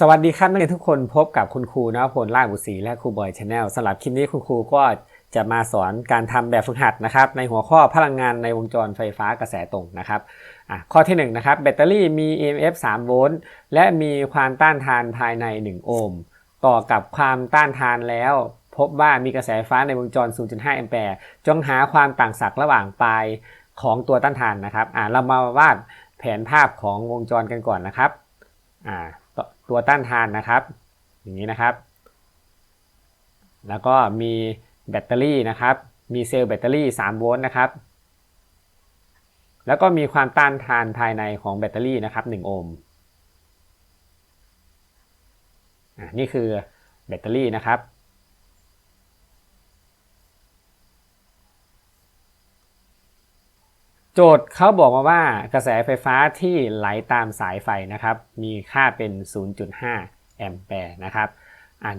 สวัสดีครับนักเรียนทุกคนพบกับคุณครูนวพลล่าบุตรีและครูบอยชาแนลสำหรับคลิปนี้คุณครูก็จะมาสอนการทำแบบฝึกหัดนะครับ ในหัวข้อพลังงานในวงจรไฟฟ้ากระแสตรงนะครับข้อที่1นงนะครับแบตเตอรี่มี EMF 3 โวลต์และมีความต้านทานภายใน 1 โอห์มต่อกับความต้านทานแล้ว พบว่ามีกระแสไฟฟ้าในวงจร 0.5 แอมแปร์จงหาความต่างศักย์ระหว่างปลายของตัวต้านทานนะครับเรามาวาดแผนภาพของวงจรกันก่อนนะครับ ตัวต้านทานนะครับ อย่างนี้นะครับ แล้วก็มีแบตเตอรี่นะครับ มีเซลล์แบตเตอรี่ 3 โวลต์นะครับ แล้วก็มีความต้านทานภายในของแบตเตอรี่นะครับ 1 โอห์มนี่คือแบตเตอรี่นะครับ โจทย์เขาบอกมาว่ากระแสไฟฟ้าที่ไหลตามสายไฟนะครับ มีค่าเป็น 0.5 แอมแปร์นะครับ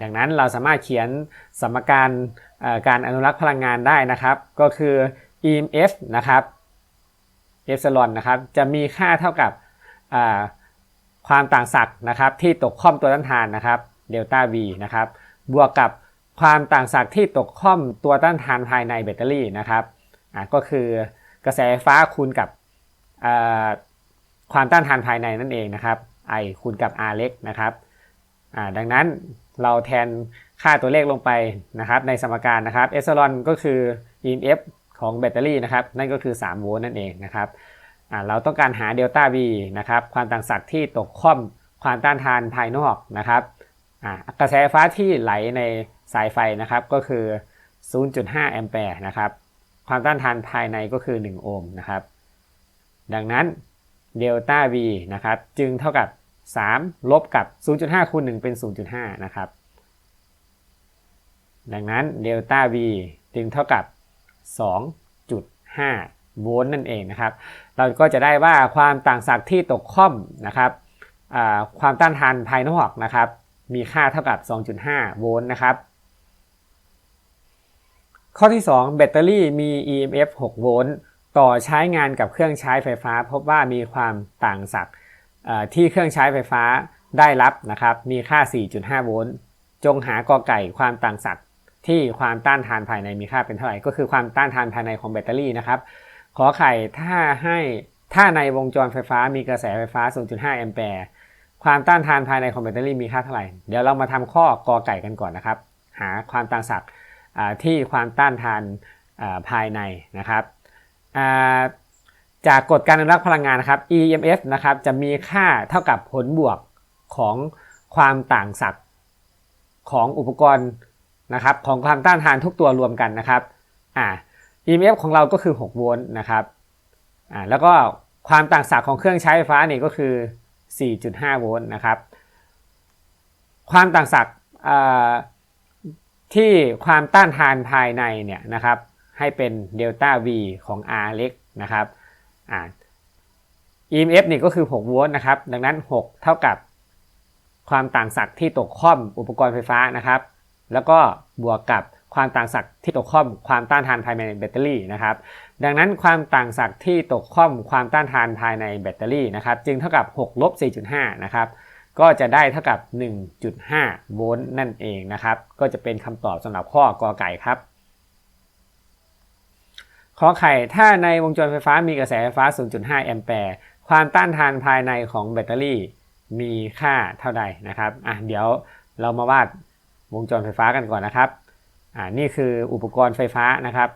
ดังนั้นเราสามารถเขียนสมการการอนุรักษ์พลังงานได้นะครับ ก็คือ EMF นะครับเอฟซลอนนะครับจะมีค่าเท่ากับความต่างศักย์นะครับที่ตกค่อมตัวต้านทานนะครับเดลต้า V นะครับบวกกับความต่างศักย์ที่ตกค่อมตัวต้านทานภายในแบตเตอรี่นะครับก็คือ กระแสไฟฟ้าคูณกับความต้านทานภายในนั่นเองนะครับ I คูณกับ R เล็กนะครับดังนั้นเราแทนค่าตัวเลขลงไปนะครับในสมการนะครับเอสซลอนก็คือ EMF ของแบตเตอรี่นะครับนั่นก็คือ 3 โวลต์นั่นเองนะครับเราต้องการหาเดลต้า V นะครับความต่างศักย์ที่ตกค่อมความต้านทานภายนอกนะครับกระแสไฟฟ้าที่ไหลในสายไฟนะครับก็คือ 0.5 แอมแปร์นะครับ ความต้านทานภายในก็คือ 1 โอห์มนะครับ ดังนั้นเดลต้า V นะครับจึงเท่ากับ 3 ลบกับ 0.5คูณ1เป็น 0.5 นะครับ ดังนั้นเดลต้า V จึงเท่ากับ 2.5 โวลต์นั่นเองนะครับ เราก็จะได้ว่าความต่างศักย์ที่ตกค่อมนะครับความต้านทานภายนอกนะครับ มีค่าเท่ากับ 2.5 โวลต์นะครับ ข้อที่ 2 แบตเตอรี่มี EMF 6 โวลต์ต่อใช้งานกับเครื่องใช้ไฟฟ้า พบว่ามีความต่างศักย์ที่เครื่องใช้ไฟฟ้าได้รับนะครับมีค่า 4.5 โวลต์จงหากอไก่ความต่างศักย์ที่ความต้านทานภายในมีค่าเป็นเท่าไหร่ ก็คือความต้านทานภายในของแบตเตอรี่นะครับขอไข่ถ้าให้ถ้าในวงจรไฟฟ้ามีกระแสไฟฟ้า 0.5 แอมแปร์ความต้านทานภายในของแบตเตอรี่มีค่าเท่าไหร่ เดี๋ยวเรามาทำข้อกอไก่กันก่อนนะครับ หาความต่างศักย์ ที่ความต้านทานภายในนะครับจากกฎการอนุรักษ์พลังงานนะครับ EMF นะครับจะมีค่าเท่ากับผลบวกของความต่างศักย์ของอุปกรณ์นะครับของความต้านทานทุกตัวรวมกันนะครับอ่า EMF ของเราก็คือ 6 โวลต์นะครับอ่าแล้วก็ความต่างศักย์ของเครื่องใช้ไฟฟ้านี่ก็คือ 4.5 โวลต์นะครับ ความต่างศักย์ ที่ความต้านทานภายในเนี่ยนะครับให้เป็นเดลต้า V ของ R เล็กนะครับอ่า EMF นี่ก็คือ 6 โวลต์นะครับ ดังนั้น 6 เท่ากับความต่างศักย์ที่ตกค่อมอุปกรณ์ไฟฟ้านะครับ แล้วก็บวกกับความต่างศักย์ที่ตกค่อมความต้านทานภายในแบตเตอรี่นะครับ ดังนั้นความต่างศักย์ที่ตกค่อมความต้านทานภายในแบตเตอรี่นะครับ จึงเท่ากับ 6 ลบ 4.5 นะครับ ก็จะได้เท่ากับ 1.5 โวลต์นั่นเองนะครับ ก็จะเป็นคำตอบสำหรับข้อกอไก่ครับขอไข่ ถ้าในวงจรไฟฟ้ามีกระแสไฟฟ้า 0.5 แอมแปร์ ความต้านทานภายในของแบตเตอรี่มีค่าเท่าใดนะครับ อะ เดี๋ยวเรามาวาดวงจรไฟฟ้ากันก่อนนะครับ อ่า นี่คืออุปกรณ์ไฟฟ้านะครับ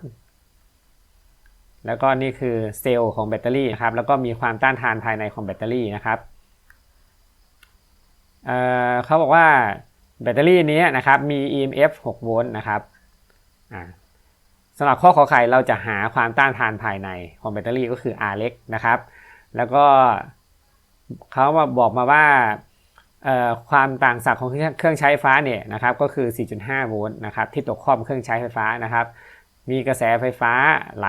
แล้วก็นี่คือเซลล์ของแบตเตอรี่นะครับ แล้วก็มีความต้านทานภายในของแบตเตอรี่นะครับ เเขาบอกว่าแบตเตอรี่นี้นะครับมี EMF 6 โวลต์นะครับอ่าสำหรับข้อขอไข่เราจะหาความต้านทานภายในของแบตเตอรี่ก็คือ R เล็กนะครับ แล้วก็เขามาบอกมาว่าความต่างศักย์ของเครื่องใช้ไฟฟ้าเนี่ยนะครับก็คือ 4.5 โวลต์นะครับที่ตกครอบเครื่องใช้ไฟฟ้านะครับ มีกระแสไฟฟ้าไหล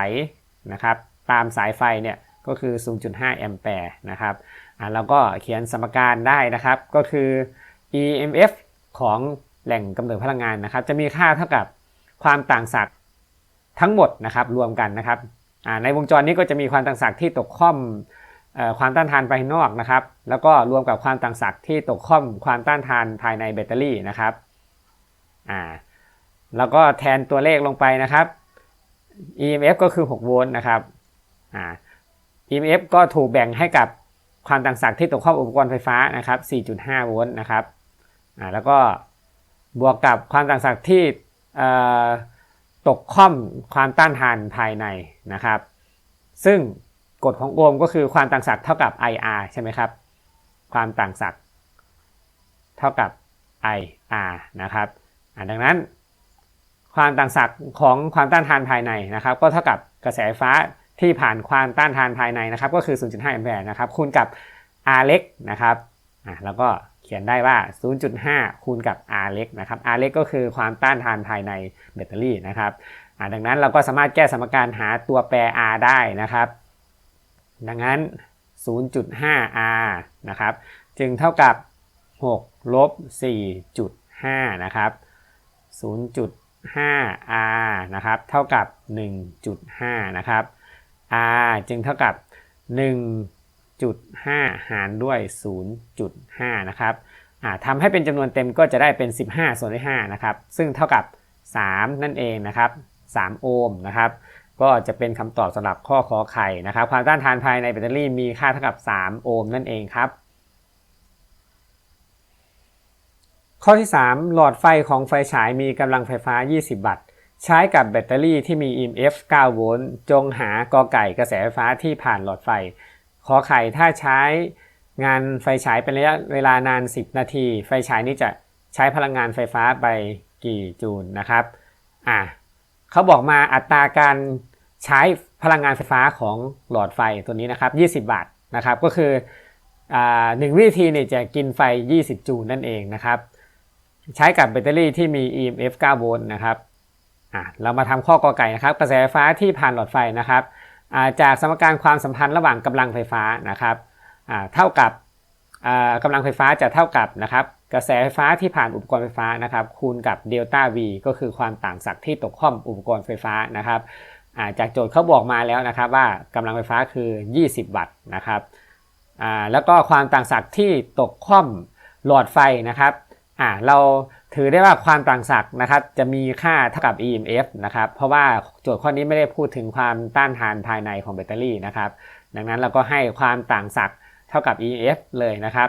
นะครับ ตามสายไฟเนี่ยก็คือ 0.5 แอมแปร์นะครับ เราก็เขียนสมการได้นะครับ ก็คือ EMF ของแหล่งกำเนิดพลังงานนะครับ จะมีค่าเท่ากับความต่างศักย์ทั้งหมดนะครับรวมกันนะครับในวงจรนี้ก็จะมีความต่างศักย์ที่ตกค่อมความต้านทานภายนอกนะครับ แล้วก็รวมกับความต่างศักย์ที่ตกข้อมความต้านทานภายในแบตเตอรี่นะครับอ่าแล้วก็แทนตัวเลขลงไปนะครับ EMF ก็คือ 6 โวลต์นะครับอ่า EMF ก็ถูกแบ่งให้กับ ความต่างศักย์ที่ตกข้อมอุปกรณ์ไฟฟ้านะครับ 4.5 โวลต์นะครับแล้วก็บวกกับความต่างศักย์ที่ตกข้อมความต้านทานภายในนะครับ ซึ่งกฎของโอห์มก็คือความต่างศักย์เท่ากับ IR ใช่ไหมครับ ความต่างศักย์เท่ากับ IR นะครับดังนั้น ความต่างศักย์ของความต้านทานภายในนะครับ ก็เท่ากับกระแสไฟฟ้า ที่ผ่านความต้านทานภายในนะครับ ก็คือ 0.5แอมแปร์นะครับคูณกับ R เล็กนะครับอ่าแล้วก็เขียนได้ว่า 0.5 คูณกับ R เล็กนะครับ R เล็กก็คือความต้านทานภายในแบตเตอรี่นะครับอ่าดังนั้นเราก็สามารถแก้สมการหาตัวแปร R ได้นะครับ ดังนั้น 0.5R นะครับ จึงเท่ากับ 6 ลบ 4.5 นะครับ 0.5R นะครับ เท่ากับ 1.5 นะครับ R จึงเท่ากับ 1.5 หารด้วย 0.5 นะครับทำให้เป็นจำนวนเต็มก็จะได้เป็น 15 ส่วนด้วย5นะครับ ซึ่งเท่ากับ 3 นั่นเองนะครับ 3 โอห์มนะครับ ก็จะเป็นคำตอบสำหรับข้อขอไข่นะครับ ความต้านทานภายในแบตเตอรี่มีค่าเท่ากับ 3 โอห์มนั่นเองครับ ข้อที่ 3 หลอดไฟของไฟฉายมีกำลังไฟฟ้า 20 วัตต์ ใช้กับแบตเตอรี่ที่มี EMF 9 โวลต์ จงหากอไก่กระแสไฟฟ้าที่ผ่านหลอดไฟ ขอไข่ถ้าใช้งานไฟฉายเป็นระยะเวลานาน 10 นาที ไฟฉายนี้จะใช้พลังงานไฟฟ้าไปกี่จูลนะครับอะเขาบอกมาอัตราการใช้พลังงานไฟฟ้าของหลอดไฟตัวนี้นะครับ 20วัตต์นะครับก็คืออ่าหนึ่งวิธีเนี่ยจะกินไฟ 20 จูลนั่นเองนะครับ ใช้กับแบตเตอรี่ที่มี EMF 9 โวลต์นะครับ อะเรามาทำข้อกอไก่นะครับกระแสไฟฟ้าที่ผ่านหลอดไฟนะครับจากสมการความสัมพันธ์ระหว่างกำลังไฟฟ้านะครับเท่ากับอ่ากำลังไฟฟ้าจะเท่ากับนะครับกระแสไฟฟ้าที่ผ่านอุปกรณ์ไฟฟ้านะครับคูณกับเดลต้า V ก็คือความต่างศักย์ที่ตกข้อมอุปกรณ์ไฟฟ้านะครับาจากโจทย์เขาบอกมาแล้วนะครับว่ากำลังไฟฟ้าคือ 20 วัตต์นะครับแล้วก็ความต่างศักย์ที่ตกข้อมหลอดไฟนะครับ อ่าเราถือได้ว่าความต่างศักย์นะครับจะมีค่าเท่ากับ EMF นะครับเพราะว่าโจทย์ข้อนี้ไม่ได้พูดถึงความต้านทานภายในของแบตเตอรี่นะครับดังนั้นเราก็ให้ความต่างศักย์เท่ากับ EMF เลยนะครับ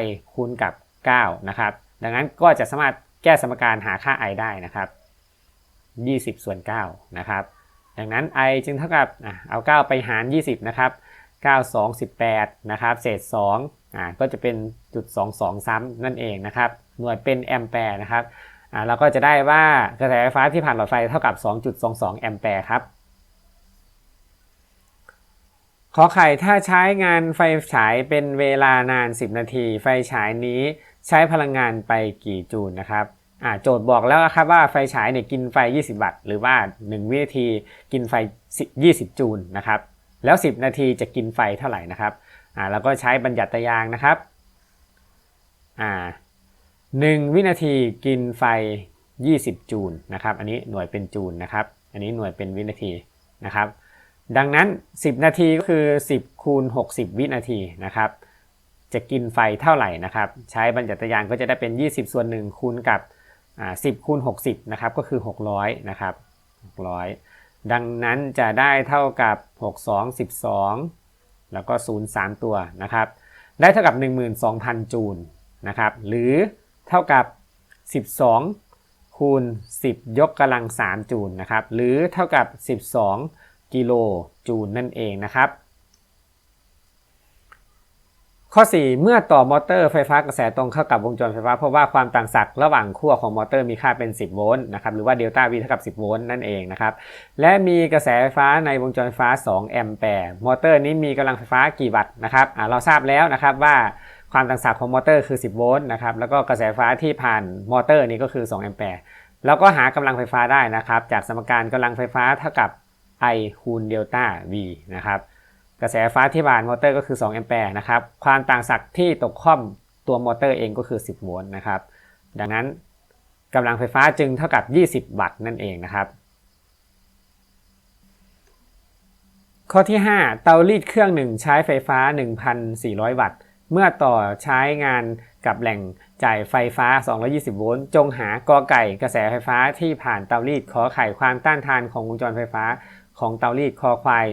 I คูณกับ 9 นะครับดังนั้นก็จะสามารถแก้สมการหาค่า I ได้นะครับ 20 ส่วน 9 นะครับดังนั้น I จึงเท่ากับอเอา 9 ไปหาร 20 นะครับ 9 2 18 นะครับ เศษ 2 อ่าก็จะเป็นจุด22 ซ้ำนั่นเองนะครับ หน่วยเป็นแอมแปร์นะครับอ่าเราก็จะได้ว่ากระแสไฟฟ้าที่ผ่านหลอดไฟเท่ากับ 2.22 แอมแปร์ครับขอไข่ถ้าใช้งานไฟฉายเป็นเวลานาน 10 นาที ไฟฉายนี้ใช้พลังงานไปกี่จูลนะครับอ่าโจทย์บอกแล้วครับว่าไฟฉายเนี่ยกินไฟ 20 วัตต์หรือว่า 1 วินาทีกินไฟ 20 จูลนะครับแล้ว 10 นาทีจะกินไฟเท่าไหร่นะครับ อ่าเราก็ใช้บัญญัติยางนะครับอ่า1วินาทีกินไฟ 20 จูลนะครับ อันนี้หน่วยเป็นจูลนะครับ อันนี้หน่วยเป็นวินาทีนะครับ ดังนั้น 10 นาทีก็คือ 10 คูณ 60 วินาทีนะครับ จะกินไฟเท่าไหร่นะครับ ใช้บัญญัติยางก็จะได้เป็น 20 ส่วน 1 คูณกับอ่า10 คูณ 60 นะครับ ก็คือ 600 นะครับ 600 ดังนั้นจะได้เท่ากับ 62 12 แล้วก็ 0 3 ตัวนะครับ ได้เท่ากับ 12,000 จูลนะครับ หรือเท่ากับ 12 คูณ 10 ยกกำลัง 3 จูลนะครับ หรือเท่ากับ 12 กิโลจูลนั่นเองนะครับ ข้อ 4 เมื่อต่อมอเตอร์ไฟฟ้ากระแสตรงเข้ากับวงจรไฟฟ้า เพราะว่าความต่างศักย์ระหว่างขั้วของมอเตอร์มีค่าเป็น 10 โวลต์นะครับหรือว่าเดลต้า V เท่ากับ 10 โวลต์นั่นเองนะครับและมีกระแสไฟฟ้าในวงจรไฟฟ้า 2 แอมแปร์มอเตอร์นี้มีกำลังไฟฟ้ากี่วัตต์นะครับเราทราบแล้วนะครับว่าความต่างศักย์ของมอเตอร์คือ 10 โวลต์นะครับแล้วก็กระแสไฟฟ้าที่ผ่านมอเตอร์นี้ก็คือ 2 แอมแปร์เราก็หากำลังไฟฟ้าได้นะครับจากสมการกำลังไฟฟ้าเท่ากับ I คูณเดลต้า V นะครับ กระแสไฟฟ้าที่ผ่านมอเตอร์ก็คือ2แอมแปร์นะครับ ความต่างศักย์ที่ตกข้อมตัวมอเตอร์เองก็คือ 10 โวลต์นะครับ ดังนั้นกำลังไฟฟ้าจึงเท่ากับ 20 วัตต์นั่นเองนะครับ ข้อที่ 5 เตารีดเครื่องหนึ่งใช้ไฟฟ้า 1,400 วัตต์ เมื่อต่อใช้งานกับแหล่งจ่ายไฟฟ้า 220 โวลต์ จงหากอไก่กระแสไฟฟ้าที่ผ่านเตารีดขอไข่ความต้านทานของวงจรไฟฟ้าของเตารีดคอควาย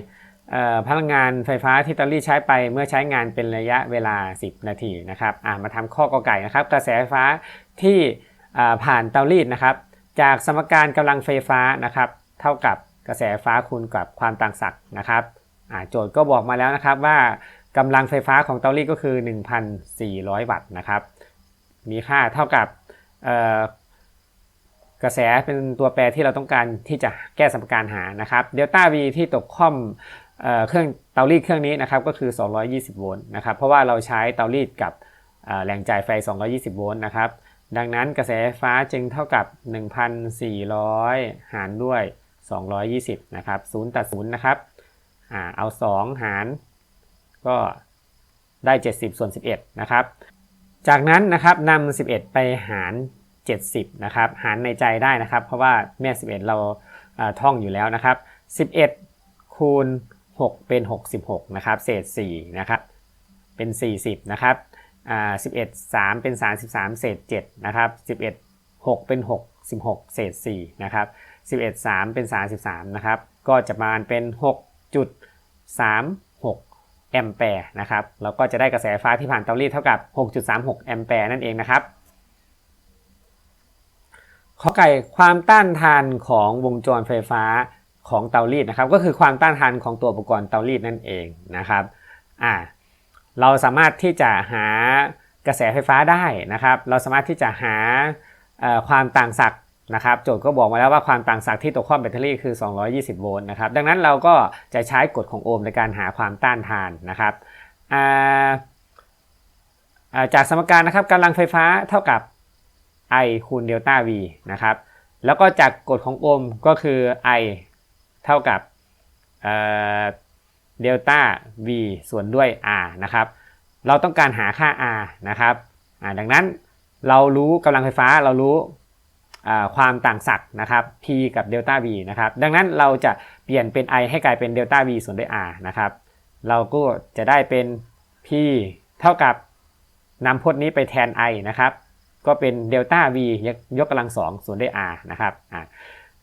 พลังงานไฟฟ้าที่เตารีดใช้ไปเมื่อใช้งานเป็นระยะเวลา 10 นาทีนะครับมาทำข้อกอไก่นะครับ กระแสไฟฟ้าที่ผ่านเตารีดนะครับ จากสมการกำลังไฟฟ้านะครับ เท่ากับกระแสไฟฟ้าคูณกับความต่างศักย์นะครับโจทย์ก็บอกมาแล้วนะครับว่ากำลังไฟฟ้าของเตารีดก็คือ 1,400 วัตต์นะครับ มีค่าเท่ากับกระแสเป็นตัวแปรที่เราต้องการที่จะแก้สมการหานะครับเดลต้า V ที่ตกข้อม เครื่องเตารีดเครื่องนี้นะครับก็คือ 220 โวลต์นะครับเพราะว่าเราใช้เตารีดกับแหล่งจ่ายไฟ 220 โวลต์นะครับดังนั้นกระแสไฟฟ้าจึงเท่ากับ 1,400 หารด้วย 220 นะครับ0ตัด0นะครับอ่าเอา 2 หาร ก็ได้ 70 ส่วน 11 นะครับ จากนั้นนะครับนำ11 ไปหาร 70 นะครับ หารในใจได้นะครับ เพราะว่าแม่ 11 เราท่องอยู่แล้วนะครับ 11 คูณ 6 เป็น 66 นะครับ เศษ 4 นะครับ เป็น 40 นะครับอ่า11 3 เป็น 33 เศษ 7 นะครับ 11 6 เป็น 6 16 เศษ 4 นะครับ 11 3 เป็น 33 นะครับ ก็จะประมาณเป็น 6.36 แอมแปร์นะครับ แล้วก็จะได้กระแสไฟฟ้าที่ผ่านเตารีดเท่ากับ 6.36 แอมแปร์นั่นเองนะครับข้อไก่ความต้านทานของวงจรไฟฟ้า ของเตารีดนะครับ ก็คือความต้านทานของตัวอุปกรณ์เตารีดนั่นเองนะครับอ่าเราสามารถที่จะหากระแสไฟฟ้าได้นะครับ เราสามารถที่จะหาความต่างศักย์นะครับ โจทย์ก็บอกมาแล้วว่าความต่างศักย์ที่ตกข้อมแบตเตอรี่คือ 220 โวลต์นะครับ ดังนั้นเราก็จะใช้กฎของโอห์มในการหาความต้านทานนะครับจากสมการนะครับกำลังไฟฟ้าเท่ากับ I คูณเดลต้า V นะครับ แล้วก็จากกฎของโอห์มก็คือ I เท่ากับเดลต้า V ส่วนด้วย R นะครับ เราต้องการหาค่า R นะครับดังนั้นเรารู้กำลังไฟฟ้าเรารู้ความต่างศักย์นะครับ P กับเดลต้า V นะครับ ดังนั้นเราจะเปลี่ยนเป็น I ให้กลายเป็นเดลต้า V ส่วนด้วย R นะครับ เราก็จะได้เป็น P เท่ากับนำพจน์นี้ไปแทน I นะครับ ก็เป็นเดลต้า V ยกยกกำลังสองส่วนด้วย R นะครับ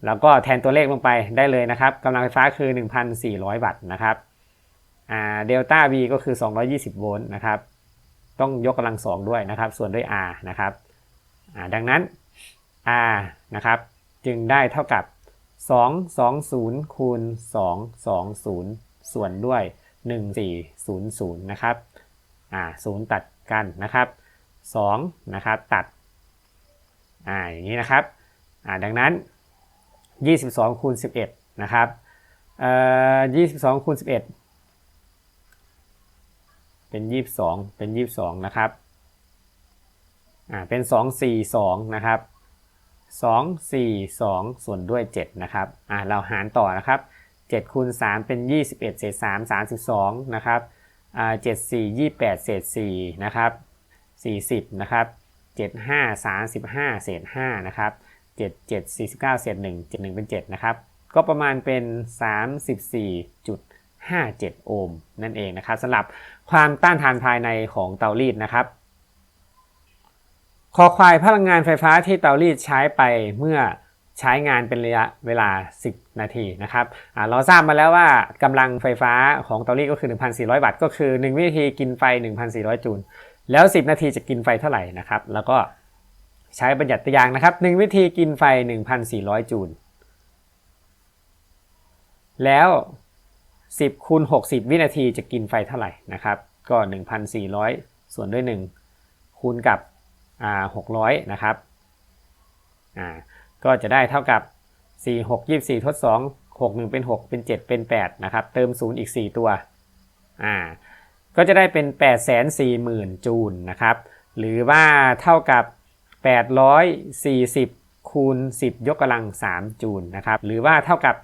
แล้วก็แทนตัวเลขลงไปได้เลยนะครับกำลังไฟฟ้าคือ 1,400 วัตต์นะครับเดลต้า V ก็คือ 220 โวลต์นะครับ ต้องยกกำลังสองด้วยนะครับ ส่วนด้วย R นะครับดังนั้น R นะครับจึงได้เท่ากับ 220 คูณ 220 ส่วนด้วย 1400 นะครับอ่า0ตัดกันนะครับ2นะครับตัดออย่างนี้นะครับดังนั้น 22คูณ11 นะครับเอ่อ22คูณ11 เป็น 22 เป็น 22 นะครับ อ่า เป็น 242 นะครับ 242 ส่วนด้วย 7 นะครับ อ่า เราหารต่อนะครับ7คูณ3เป็น 21 เศษ 3 32 นะครับ อ่า 74 28 เศษ 4 นะครับ 40 นะครับ 75 35 เศษ 5 นะครับ 77 49เศษ1 71 เป็น 7 นะครับ ก็ประมาณเป็น 34.57 โอห์มนั่นเองนะครับสำหรับความต้านทานภายในของเตารีดนะครับคอควายพลังงานไฟฟ้าที่เตารีดใช้ไปเมื่อใช้งานเป็นระยะเวลา 10 นาทีนะครับเราทราบมาแล้วว่ากำลังไฟฟ้าของเตารีดก็คือ 1,400 วัตต์ก็คือ 1 วินาทีกินไฟ 1,400 จูลแล้ว 10 นาทีจะกินไฟเท่าไหร่นะครับ แล้วก็ ใช้บัญญัติตัวอย่างนะครับ 1 วิธีกินไฟ 1,400 จูล แล้ว 10คูณ60 วินาทีจะกินไฟเท่าไหร่นะครับ ก็ 1,400 ส่วนด้วย 1 คูณกับ600 นะครับก็จะได้เท่ากับ 4 6 24 ทด 2 6 1 เป็น 6 เป็น 7 เป็น 8 นะครับ เติม 0 อีก 4 ตัว อ่า ก็จะได้เป็น 840,000 จูลนะครับ หรือว่าเท่ากับ 840 คูณ 10 ยกกำลัง 3 จูลนะครับหรือว่าเท่ากับ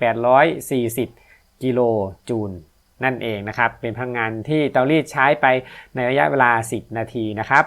840 กิโลจูลนั่นเองนะครับเป็นพลังงานที่เตารีดใช้ไปในระยะเวลา 10 นาทีนะครับ